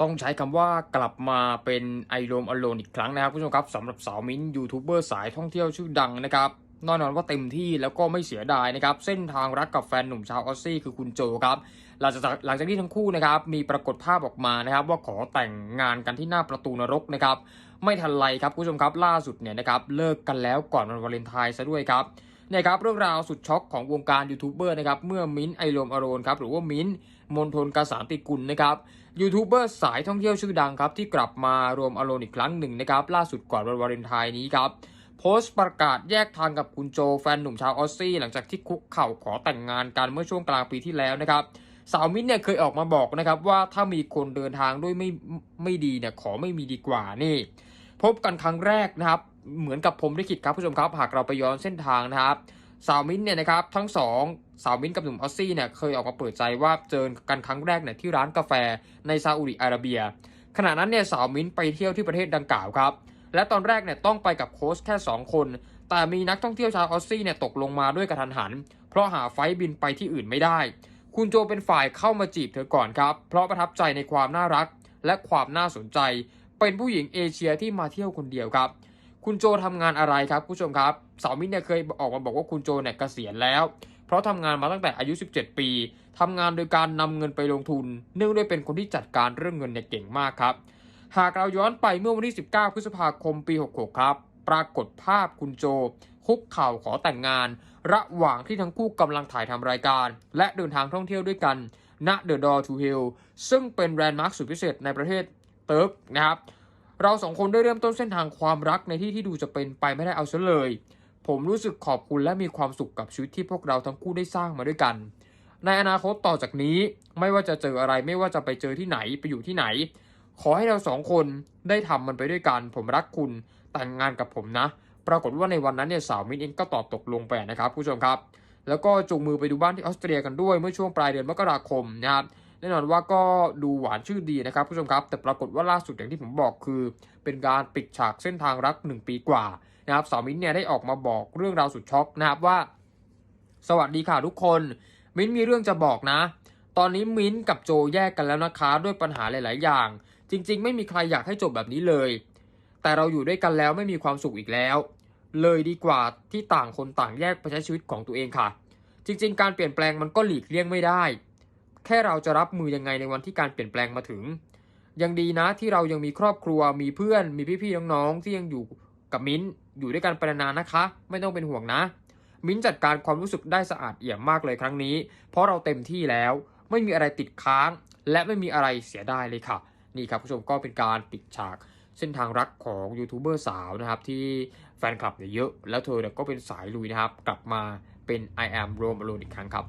ต้องใช้คำว่ากลับมาเป็นไอโรมอโลนอีกครั้งนะครับผู้ชมครับสำหรับสาวมิ้นยูทูบเบอร์สายท่องเที่ยวชื่อดังนะครับแน่นอนว่าเต็มที่แล้วก็ไม่เสียดายนะครับ เส้นทางรักกับแฟนหนุ่มชาวออสซี่คือคุณโจครับ หลังจากหลังจากที่ทั้งคู่นะครับ มีปรากฏภาพออกมานะครับ ว่าขอแต่งงานกันที่หน้าประตูนรกนะครับ ไม่ทันไรครับผู้ชมครับล่าสุดเนี่ยนะครับเลิกกันแล้วก่อนวันวาเลนไทน์ซะด้วยครับ นี่ยครับเรื่องราวสุดช็อกของวงการยูทูบเบอร์นะครับเมื่อมิ้นไอโรมอโรนครับหรือว่ามิ้นมนทนกาสารติกุลนะครับยูทูบเบอร์สายท่องเที่ยวชื่อดังครับที่กลับมารวมอโรนอีกครั้งหนึ่งนะครับล่าสุดก่อนวันวาเลนไทน์นี้ครับโพสต์ประกาศแยกทางกับคุณโจแฟนหนุ่มชาวออสซี่หลังจากที่คุกเข่าขอแต่งงานกันเมื่อช่วงกลางปีที่แล้วนะครับสาวมิ้นเนี่ยเคยออกมาบอกนะครับว่าถ้ามีคนเดินทางด้วยไม่ไม่ดีเนี่ยขอไม่มีดีกว่านี่ พบกันครั้งแรกนะครับ เหมือนกับผมลิขิตครับผู้ชมครับหากเราไปย้อนเส้นทางนะครับสาวมิ้นเนี่ยนะครับทั้งสองสาวมิ้นกับหนุ่มออสซี่เนี่ยเคยออกมาเปิดใจว่าเจอกันครั้งแรกเนี่ยที่ร้านกาแฟในซาอุดิอาระเบีย ขณะนั้นเนี่ยสาวมิ้นไปเที่ยวที่ประเทศดังกล่าวครับ และตอนแรกเนี่ยต้องไปกับโค้ชแค่ 2 คน แต่มีนักท่องเที่ยวชาวออสซี่เนี่ยตกลงมาด้วยกระทันหัน เพราะหาไฟบินไปที่อื่นไม่ได้ คุณโจเป็นฝ่ายเข้ามาจีบเธอก่อนครับ เพราะประทับใจในความน่ารัก และความน่าสนใจ เป็นผู้หญิงเอเชียที่มาเที่ยวคนเดียวครับ คุณโจทำงานอะไรครับผู้ชมครับสาวมิ้นเนี่ยเคยออกมาบอกว่าคุณโจเนี่ยเกษียณแล้ว เพราะทำงานมาตั้งแต่อายุ 17 ปีทำงานโดยการนำเงินไปลงทุน เนื่องด้วยเป็นคนที่จัดการเรื่องเงินเนี่ยเก่งมากครับ หากเราย้อนไปเมื่อวันที่ 19 พฤษภาคมปี 66 ครับ ปรากฏภาพคุณโจ คุกเข่าขอแต่งงาน ระหว่างที่ทั้งคู่กำลังถ่ายทำรายการ และเดินทางท่องเที่ยวด้วยกันณ The Door to Hell ซึ่งเป็นแลนด์มาร์คสุดพิเศษในประเทศเติร์กนะครับ เราสองคนได้เริ่มต้นเส้นทางความรักในที่ที่ดูจะเป็นไปไม่ได้เอาซะเลย ผมรู้สึกขอบคุณและมีความสุขกับชีวิตที่พวกเราทั้งคู่ได้สร้างมาด้วยกัน ในอนาคตต่อจากนี้ไม่ว่าจะเจออะไรไม่ว่าจะไปเจอที่ไหนไปอยู่ที่ไหน ขอให้เราสองคนได้ทำมันไปด้วยกัน ผมรักคุณแต่งงานกับผมนะ ปรากฏว่าในวันนั้นเนี่ยสาวมินเองก็ตอบตกลงไปนะครับผู้ชมครับ แล้วก็จูงมือไปดูบ้านที่ออสเตรียกันด้วยเมื่อช่วงปลายเดือนมกราคมนะครับ แน่นอนว่าก็ดูหวานชื่อดีนะครับผู้ชมครับ แต่ปรากฏว่าล่าสุดอย่างที่ผมบอกคือ เป็นการปิดฉากเส้นทางรัก 1 ปีกว่านะครับสาวมิ้นท์เนี่ยได้ออกมาบอกเรื่องราวสุดช็อกนะครับว่า สวัสดีค่ะทุกคน มิ้นท์มีเรื่องจะบอกนะ ตอนนี้มิ้นท์กับโจแยกกันแล้วนะคะ ด้วยปัญหาหลาย ๆ อย่าง จริง ๆ ไม่มีใครอยากให้จบแบบนี้เลย แต่เราอยู่ด้วยกันแล้วไม่มีความสุขอีกแล้ว เลยดีกว่าที่ต่างคนต่างแยกไปใช้ชีวิตของตัวเองค่ะ จริง ๆ การเปลี่ยนแปลงมันก็หลีกเลี่ยงไม่ได้ แค่เราจะรับมือยังไงในวันที่การเปลี่ยนแปลงมาถึง ยังดีนะที่เรายังมีครอบครัวมีเพื่อนมีพี่ๆน้องๆที่ยังอยู่กับมิ้นอยู่ด้วยกันไปนานๆนะคะ ไม่ต้องเป็นห่วงนะ มิ้นจัดการความรู้สึกได้สะอาดเอี่ยมมากเลยครั้งนี้ เพราะเราเต็มที่แล้ว ไม่มีอะไรติดค้าง และไม่มีอะไรเสียดายเลยค่ะ นี่ครับผู้ชมก็เป็นการปิดฉากเส้นทางรักของยูทูบเบอร์สาวนะครับที่แฟนคลับเนี่ยเยอะ แล้วเธอเนี่ยก็เป็นสายลุยนะครับ กลับมาเป็น I am Rome Alone อีกครั้งครับ